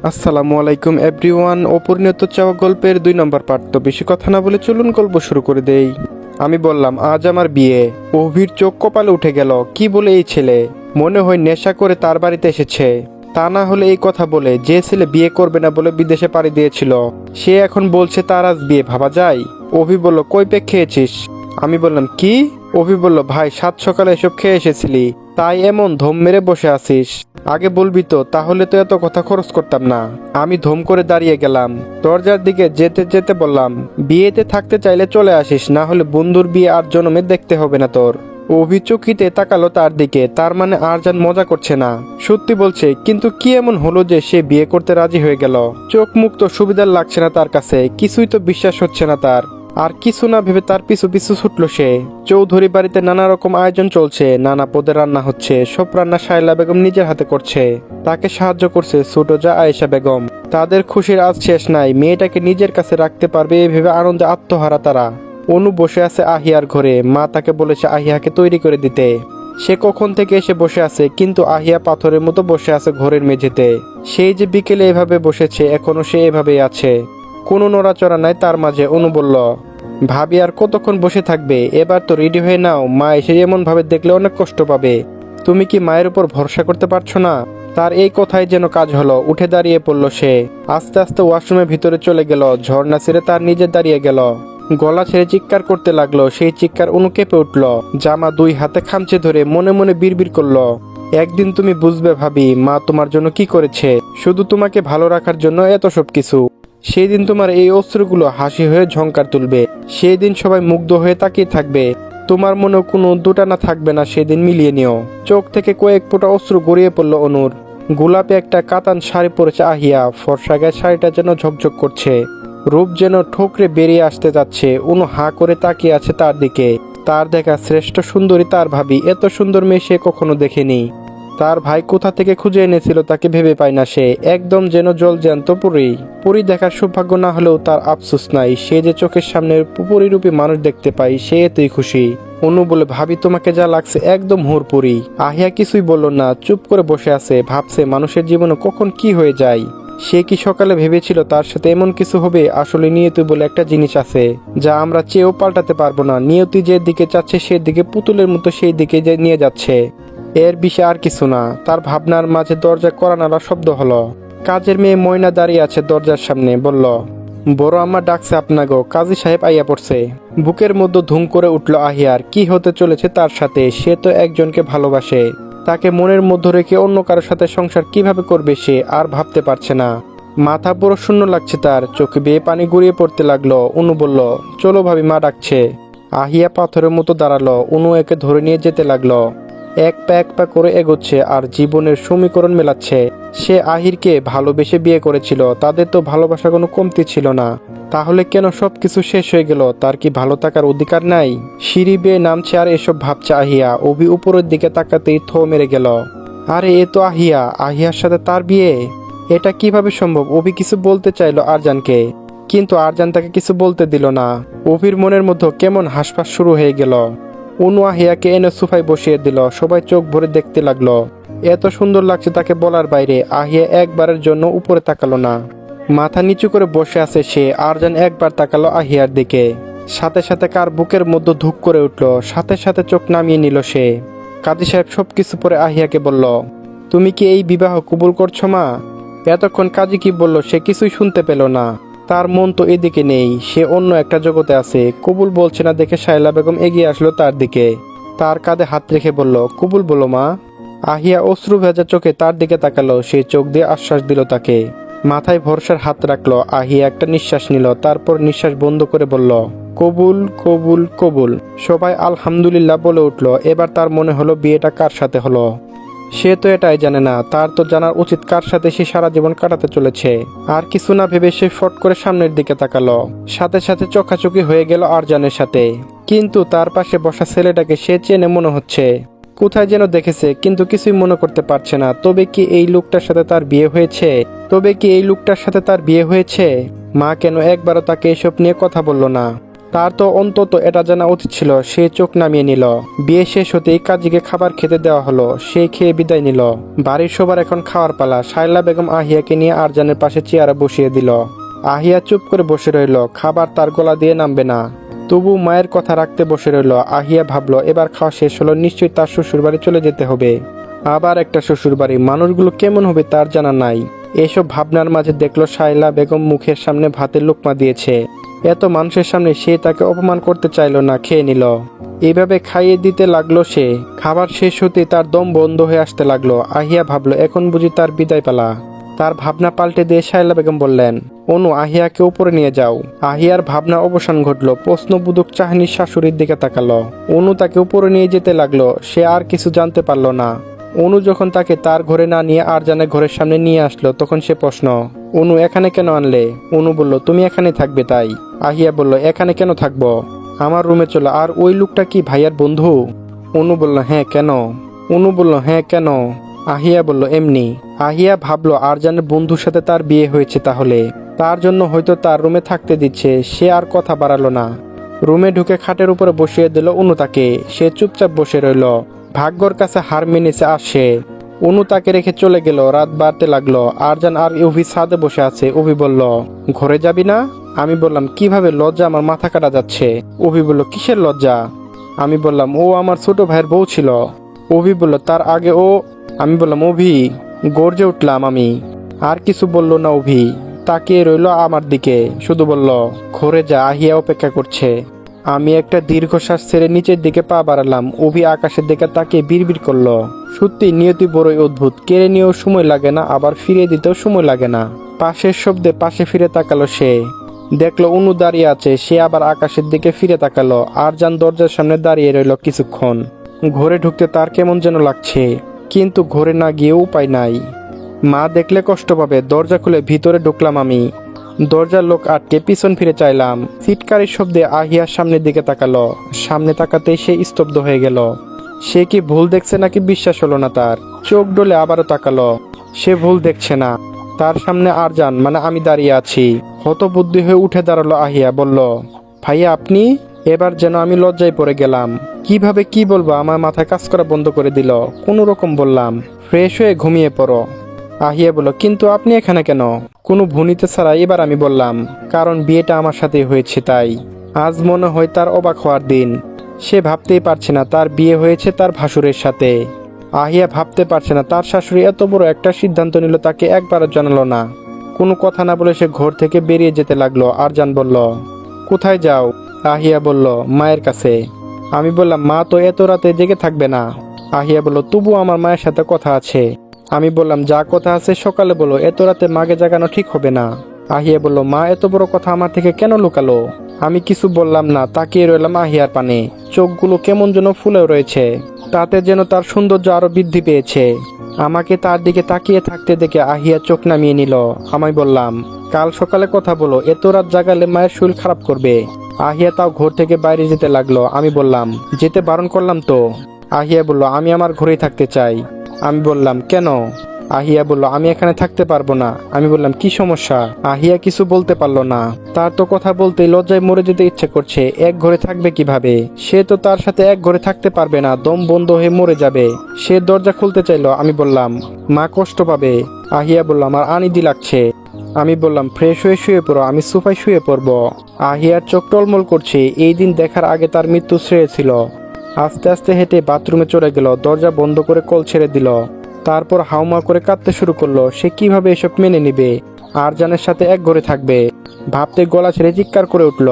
আসসালামু আলাইকুম এভরিওয়ান। অপরিণত চাওয়া গল্পের দুই নম্বর পার্ট তো বেশি কথা না বলে চলুন গল্প শুরু করে দেই। আমি বললাম, আজ আমার বিয়ে। অভির চোখ কপালে উঠে গেল, কি বলে এই ছেলে? মনে হয় নেশা করে তার বাড়িতে এসেছে। তা না হলে এই কথা বলে যে ছেলে বিয়ে করবে না বলে বিদেশে পাড়ি দিয়েছিল। সে এখন বলছে, তার আজ বিয়ে, ভাবা যায়? অভি বলল, কই পেক খেয়েছিস? আমি বললাম, কি? অভি বলল, ভাই, সাত সকালে এসব খেয়ে এসেছিলি। তাই এমন ধম মেরে বসে আছিস। আগে বলবি তো, তাহলে তো এত কথা খরচ করতাম না। আমি ধম করে দাঁড়িয়ে গেলাম। দরজার দিকে যেতে যেতে বললাম, বিয়েতে থাকতে চাইলে চলে আসিস, না হলে বন্ধুর বিয়ে আর জন্মে দেখতে হবে না তোর। অভিচকিতে তাকালো তার দিকে, তার মানে আর আরজান মজা করছে না। সত্যি বলছে, কিন্তু কি এমন হলো যে সে বিয়ে করতে রাজি হয়ে গেল? চোখ মুক্ত সুবিধার লাগছে না তার কাছে, কিছুই তো বিশ্বাস হচ্ছে না তার। আর কিছু না ভেবে তার পিছু পিছু ছুটলো সে। চৌধুরী বাড়িতে নানা রকম আয়োজন চলছে, নানা পদে রান্না হচ্ছে, সব রান্না শাইলা বেগম নিজের হাতে করছে। তাকে সাহায্য করছে যা আয়েশা বেগম। তাদের খুশির আজ শেষ নাই, মেয়েটাকে নিজের কাছে রাখতে পারবে এই ভেবে আনন্দে আত্মহারা তারা। অনু বসে আছে আহিয়ার ঘরে, মা তাকে বলেছে আহিয়াকে তৈরি করে দিতে। সে কখন থেকে এসে বসে আছে, কিন্তু আহিয়া পাথরের মতো বসে আছে ঘরের মেঝেতে। সেই যে বিকেলে এভাবে বসেছে, এখনও সে এভাবেই আছে। কোনো নড়াচড়া নাই তার মাঝে। অনু বলল, ভাবি আর কতক্ষণ বসে থাকবে? এবার তো রেডি হয়ে নাও। মা এসে এমন ভাবে দেখলে অনেক কষ্ট পাবে। তুমি কি মায়ের উপর ভরসা করতে পারছ না? তার এই কথাই যেন কাজ হলো, উঠে দাঁড়িয়ে পড়ল সে। আস্তে আস্তে ওয়াশরুমের ভিতরে চলে গেল, ঝর্ণা ছেড়ে তার নিজে দাঁড়িয়ে গেল। গলা ছেড়ে চিৎকার করতে লাগল, সেই চিৎকার অনু কেঁপে উঠল। জামা দুই হাতে খামচে ধরে মনে মনে বিড়বিড় করল, একদিন তুমি বুঝবে ভাবি, মা তোমার জন্য কি করেছে? শুধু তোমাকে ভালো রাখার জন্য এত সব কিছু সেই দিন তোমার এই অস্ত্রগুলো হাসি হয়ে ঝঙ্কার তুলবে। সেই দিন সবাই মুগ্ধ হয়ে তাকিয়ে থাকবে। তোমার মনে কোনো দুটানা থাকবে না সেদিন মিলিয়ে নিও। চোখ থেকে কয়েক ফোঁটা অস্ত্র গড়িয়ে পড়ল অনুর। গোলাপে একটা কাতান শাড়ি পরেছে আহিয়া। ফর্সা গায়ে শাড়িটা যেন ঝকঝক করছে। রূপ যেন ঠোকরে বেরিয়ে আসতে যাচ্ছে। অনু হাঁ করে তাকিয়ে আছে তার দিকে। তার দেখা শ্রেষ্ঠ সুন্দরী তার ভাবি। এত সুন্দর মেয়ে সে কখনো দেখেনি। তার ভাই কোথা থেকে খুঁজে এনেছিল তাকে ভেবে পায় না সে। একদম যেন জল জ্যান্ত পুরী। পুরী দেখার সৌভাগ্য না হলেও তার আফসোস নাই। সে যে চোখের সামনে পরিরূপী মানুষ দেখতে পাই সে এতই খুশি। অনু বলে, ভাবি, তোমাকে যা লাগছে একদম হুরপুরি আহিয়া কিছুই বলল না, চুপ করে বসে আছে। ভাবছে, মানুষের জীবনে কখন কি হয়ে যায়? সে কি সকালে ভেবেছিল তার সাথে এমন কিছু হবে? আসলে নিয়তি বলে একটা জিনিস আছে, যা আমরা চেয়েও পাল্টাতে পারব না। নিয়তি যে দিকে চাচ্ছে, সেদিকে পুতুলের মতো সেই দিকে নিয়ে যাচ্ছে। এর বিষয়ে আর কিছু না। তার ভাবনার মাঝে দরজা করা নাড়া শব্দ হলো। কাজের মেয়ে ময়না দাঁড়িয়ে আছে দরজার সামনে, বলল, বড় আম্মা ডাকছে আপনাগো, কাজী সাহেব আইয়া পড়ছে। বুকের মধ্যে ধুম করে উঠল আহিয়ার। কি হতে চলেছে তার সাথে? সে তো একজনকে ভালোবাসে। তাকে মনের মধ্যে রেখে অন্য কারোর সাথে সংসার কীভাবে করবে সে আর ভাবতে পারছে না। মাথা পুরো শূন্য লাগছে তার। চোখে বেয়ে পানি গড়িয়ে পড়তে লাগল। অনু বলল, চলো ভাবি, মা ডাকছে। আহিয়া পাথরের মতো দাঁড়াল। অনু একে ধরে নিয়ে যেতে লাগল। এক পা এক পা করে এগোচ্ছে আর জীবনের সমীকরণ মেলাচ্ছে। সে আহিরকে ভালোবেসে বিয়ে করেছিল, তাদের তো ভালোবাসা কোনো কমতি ছিল না। তাহলে কেন সবকিছু শেষ হয়ে গেল? তার কি ভালো থাকার অধিকার নাই? সিঁড়ি বেয়ে নামছে আর এসব ভাবছে আহিয়া। অভি উপরের দিকে তাকাতেই থো মেরে গেল। আরে, এ তো আহিয়া। আহিয়ার সাথে তার বিয়ে? এটা কীভাবে সম্ভব? অভি কিছু বলতে চাইলো আরজানকে। কিন্তু আরজান তাকে কিছু বলতে দিল না। অভির মনের মধ্যে কেমন হাসপাস শুরু হয়ে গেল। অনু আহিয়াকে এনে সোফায় বসিয়ে দিল। সবাই চোখ ভরে দেখতে লাগল। এত সুন্দর লাগছে তাকে বলার বাইরে। আহিয়া একবারের জন্য উপরে তাকালো না। মাথা নিচু করে বসে আছে সে। আর যেন একবার তাকালো আহিয়ার দিকে। সাথে সাথে কার বুকের মধ্যে ধুক করে উঠল। সাথে সাথে চোখ নামিয়ে নিল সে। কাজী সাহেব সবকিছু পরে আহিয়াকে বলল, তুমি কি এই বিবাহ কবুল করছ মা? এতক্ষণ কাজী কি বলল, সে কিছুই শুনতে পেল না। তার মন তো এদিকে নেই, সে অন্য একটা জগতে আছে। কবুল বলছে না দেখে শাইলা বেগম এগিয়ে আসলো তার দিকে। তার কাঁধে হাত রেখে বলল, কবুল বলো মা। আহিয়া অশ্রু ভেজা চোখে তার দিকে তাকালো, সে চোখ দিয়ে আশ্বাস দিল তাকে। মাথায় ভরসার হাত রাখল, আহিয়া একটা নিঃশ্বাস নিল, তারপর নিঃশ্বাস বন্ধ করে বলল, কবুল কবুল কবুল। সবাই আলহামদুলিল্লাহ বলে উঠল, এবার তার মনে হলো বিয়েটা কার সাথে হলো। সে তো এটাই জানে না, তার তো জানার উচিত কার সাথে সে সারা জীবন কাটাতে চলেছে। আর কিছু না ভেবে সে ফট করে সামনের দিকে তাকালো। সাথে সাথে চোখাচোখি হয়ে গেল আরজানের সাথে। কিন্তু তার পাশে বসা ছেলেটাকে সে চেনে মনে হচ্ছে। কোথায় যেন দেখেছে, কিন্তু কিছুই মনে করতে পারছে না। তবে কি এই লোকটার সাথে তার বিয়ে হয়েছে? তবে কি এই লোকটার সাথে তার বিয়ে হয়েছে? মা কেন একবারও তাকে এসব নিয়ে কথা বলল না? তার তো অন্তত এটা জানা উচিত ছিল, সে চোখ নামিয়ে নিল। বিয়ে শেষ হতেই কাজীকে খাবার খেতে দেওয়া হলো, সে খেয়ে বিদায় নিল। বাড়ির সবার এখন খাওয়ার পালা শাইলা বেগম আহিয়াকে নিয়ে আরজানের পাশে চেয়ারে বসিয়ে দিল। আহিয়া চুপ করে বসে রইল, খাবার তার গলা দিয়ে নামবে না। তবু মায়ের কথা রাখতে বসে রইল, আহিয়া ভাবলো, এবার খাওয়া শেষ হলো, নিশ্চয়ই তার শ্বশুর বাড়ি চলে যেতে হবে। আবার একটা শ্বশুর বাড়ি মানুষগুলো কেমন হবে তার জানা নাই। এসব ভাবনার মাঝে দেখল শাইলা বেগম মুখের সামনে ভাতের লোকমা দিয়েছে। এত মানুষের সামনে সে তাকে অপমান করতে চাইল না, খেয়ে নিল। এইভাবে খাইয়ে দিতে লাগল সে। খাবার শেষ হতে তার দম বন্ধ হয়ে আসতে লাগল। আহিয়া ভাবলো, এখন বুঝি তার বিদায় পালা। তার ভাবনা পাল্টে দিয়ে শাইলা বেগম বললেন, অনু, আহিয়াকে উপরে নিয়ে যাও। আহিয়ার ভাবনা অবসান ঘটলো। প্রশ্নবোধক চাহনির শাশুড়ির দিকে তাকালো। অনু তাকে উপরে নিয়ে যেতে লাগল। সে আর কিছু জানতে পারল না। অনু যখন তাকে তার ঘরে না নিয়ে আর জানে ঘরের সামনে নিয়ে আসলো, তখন সে প্রশ্ন, অনু, এখানে কেন আনলে? অনু বলল, তুমি এখানে থাকবে তাই। আহিয়া বলল, এখানে কেন থাকব? আমার রুমে চলো, আর ওই লোকটা কি ভাইয়ার বন্ধু? অনু বলল হ্যাঁ কেন? অনু বলল হ্যাঁ কেন? আহিয়া বলল, এমনি। আহিয়া ভাবলো, আরজানের বন্ধুর সাথে তার বিয়ে হয়েছে তাহলে। তার জন্য হয়তো তার রুমে থাকতে দিচ্ছে, সে আর কথা বাড়ালো না। রুমে ঢুকে খাটের উপরে বসিয়ে দিল অনু তাকে। সে চুপচাপ বসে রইল। ভাগ্যর কাছে হার মেনেছে আসে অনু তাকে রেখে চলে গেল, রাত বাড়তে লাগল। আরজান আর অভি ছাদে বসে আছে। অভি বলল, ঘরে যাবি না? আমি বললাম, কীভাবে? লজ্জা আমার মাথা কাটা যাচ্ছে। অভি বলল, কিসের লজ্জা? আমি বললাম, ও আমার ছোট ভাইয়ের বউ ছিল। অভি বলল, তার আগে ও আমি বললাম অভি গর্জে উঠলাম আমি। আর কিছু বলল না অভি তাকিয়ে রইল আমার দিকে। শুধু বলল, ঘরে যা, আহিয়া অপেক্ষা করছে। আমি একটা দীর্ঘশ্বাস ছেড়ে নিচের দিকে পা বাড়ালাম। অভি আকাশের দিকে তাকিয়ে বিড়বিড় করল। সত্যি, নিয়তি বড়ই অদ্ভুত। কেড়ে নিয়েও সময় লাগে না, আবার ফিরিয়ে দিতেও সময় লাগে না। পাশের শব্দে পাশে ফিরে তাকালো সে। দেখল অনু দাঁড়িয়ে আছে, সে আবার আকাশের দিকে ফিরে তাকালো। আর যান দরজার সামনে দাঁড়িয়ে রইল কিছুক্ষণ। ঘরে ঢুকতে তার কেমন যেন লাগছে, কিন্তু ঘরে না গিয়ে উপায় নাই। মা দেখলে কষ্ট পাবে, দরজা খুলে ভিতরে ঢুকলাম আমি। দরজার লোক আটকে পিছন ফিরে চাইলাম। চিৎকারের শব্দে আহিয়ার সামনের দিকে তাকালো। সামনে তাকাতেই সে স্তব্ধ হয়ে গেল। সে কি ভুল দেখছে নাকি বিশ্বাস হলো না তার? চোখ ডলে আবারও তাকালো। সে ভুল দেখছে না। তার সামনে আর যান মানে আমি দাঁড়িয়ে আছি। হতবুদ্ধি হয়ে উঠে দাঁড়াল আহিয়া, বলল, ভাইয়া, আপনি? এবার যেন আমি লজ্জায় পড়ে গেলাম। কীভাবে কি বলব? আমার মাথায় কাজ করা বন্ধ করে দিল। কোনো রকম বললাম। ফ্রেশ হয়ে ঘুমিয়ে পড়ো। আহিয়া বলল, কিন্তু আপনি এখানে কেন? কোনো ভুনিতে ছাড়া এবার আমি বললাম, কারণ বিয়েটা আমার সাথে হয়েছে তাই। আজ মনে হয় তার অবাক হওয়ার দিন। সে ভাবতেই পারছে না তার বিয়ে হয়েছে তার ভাসুরের সাথে। আহিয়া ভাবতে পারছে না তার শাশুড়ি এত বড় একটা সিদ্ধান্ত নিল, তাকে একবারও জানালো না। কোনো কথা না বলে সে ঘর থেকে বেরিয়ে যেতে লাগল আর জান বলল, কোথায় যাও? আহিয়া বলল, মায়ের কাছে। আমি বললাম, মা তো এত রাতে জেগে থাকবে না। আহিয়া বলল তবু আমার মায়ের সাথে কথা আছে। আমি বললাম, যা কথা আছে সকালে বলো, এত রাতে মাকে জাগানো ঠিক হবে না। আহিয়া বলল, মা, এত বড় কথা আমার থেকে কেন লুকালো? আমি কিছু বললাম না, তাকিয়ে রইলাম আহিয়ার পানে। চোখগুলো কেমন যেন ফুলে রয়েছে, তাতে যেন তার সৌন্দর্য আরও বৃদ্ধি পেয়েছে। আমাকে তার দিকে তাকিয়ে থাকতে দেখে আহিয়া চোখ নামিয়ে নিল। আমি বললাম, কাল সকালে কথা বলো, এত রাত জাগালে মায়ের শরীর খারাপ করবে। আহিয়া তাও ঘর থেকে বাইরে যেতে লাগল। আমি বললাম, যেতে বারণ করলাম তো? আহিয়া বলল, আমি আমার ঘরেই থাকতে চাই। আমি বললাম, কেন? আহিয়া বলল, আমি এখানে থাকতে পারব না। আমি বললাম, কি সমস্যা? আহিয়া কিছু বলতে পারল না। তার তো কথা বলতে লজ্জায় মরে যেতে ইচ্ছে করছে, এক ঘরে থাকবে কীভাবে? সে তো তার সাথে এক ঘরে থাকতে পারবে না, দম বন্ধ হয়ে মরে যাবে। সে দরজা খুলতে চাইলো, আমি বললাম, মা কষ্ট পাবে। আহিয়া বলল, আমার আনিদি লাগছে। আমি বললাম, ফ্রেশ হয়ে শুয়ে পড়ো, আমি সোফায় শুয়ে পড়ব। আহিয়ার চোখ টলমল করছে, এই দিন দেখার আগে তার মৃত্যু শ্রেয় ছিল। আস্তে আস্তে হেঁটে বাথরুমে চলে গেল, দরজা বন্ধ করে কল ছেড়ে দিল। তারপর হাউমা করে কাঁদতে শুরু করল, সে কীভাবে এসব মেনে নিবে? আরজানের সাথে এক ঘরে থাকবে। ভাবতে গলা ছেড়ে চিৎকার করে উঠল।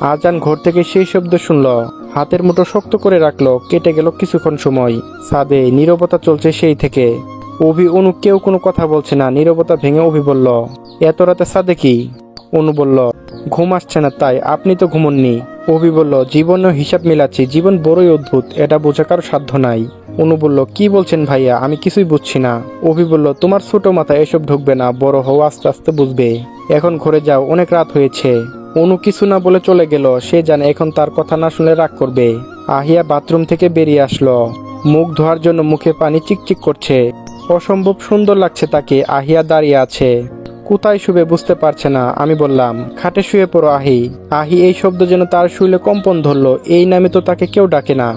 আরজান ঘর থেকে সেই শব্দ শুনল। হাতের মুঠো শক্ত করে রাখল, কেটে গেল কিছুক্ষণ সময়। সাদে নীরবতা চলছে সেই থেকে। অভি অনু কেউ কোনো কথা বলছে না, নীরবতা ভেঙে অভি বলল, এত রাতে সাদে কি? অনু বলল, ঘুম আসছে না তাই, আপনি তো ঘুমননি। অভি বলল, জীবনেও হিসাব মিলাচ্ছি, জীবন বড়ই অদ্ভুত, এটা বোঝা কারও সাধ্য নাই। অনু বলল, কি বলছেন ভাইয়া? আমি কিছুই বুঝছি না। অভি বলল, তোমার ছোট মাথা এসব ঢুকবে না, বড় হও, আস্তে আস্তে বুঝবে। এখন ঘরে যাও, অনেক রাত হয়েছে। অনু কিছু না বলে চলে গেল, সে জানে এখন তার কথা না শুনে রাগ করবে। আহিয়া বাথরুম থেকে বেরিয়ে আসলো। মুখ ধোয়ার জন্য মুখে পানি চিকচিক করছে। অসম্ভব সুন্দর লাগছে তাকে, আহিয়া দাঁড়িয়ে আছে। কোথায় শুবে বুঝতে পারছে না, আমি বললাম, খাটে শুয়ে পড়ো, আহি। আহি এই শব্দ যেন তার শুইলে কম্পন ধরলো, এই নামে তো তাকে কেউ ডাকে না।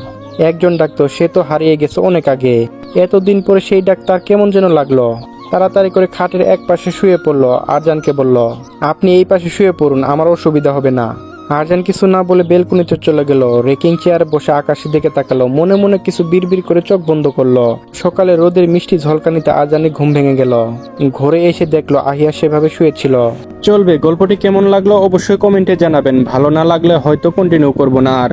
একজন ডাক্তার সে তো হারিয়ে গেছে অনেক আগে। এতদিন পরে সেই ডাক্তার কেমন যেন লাগল। তাড়াতাড়ি করে খাটের এক পাশে শুয়ে পড়ল, আরজানকে বলল, আপনি এই পাশে শুয়ে পড়ুন, আমার অসুবিধা হবে না। আরজান কিছু না বলে বেলকুনিতে চলে গেল। রেকিং চেয়ারে বসে আকাশের দিকে তাকালো। মনে মনে কিছু বিড়বিড় করে চোখ বন্ধ করল। সকালে রোদের মিষ্টি ঝলকানিতে আরজানি ঘুম ভেঙে গেল। ঘরে এসে দেখল আহিয়া সেভাবে শুয়েছিল চলবে, গল্পটি কেমন লাগল অবশ্যই কমেন্টে জানাবেন। ভালো না লাগলে হয়তো কন্টিনিউ করব না আর।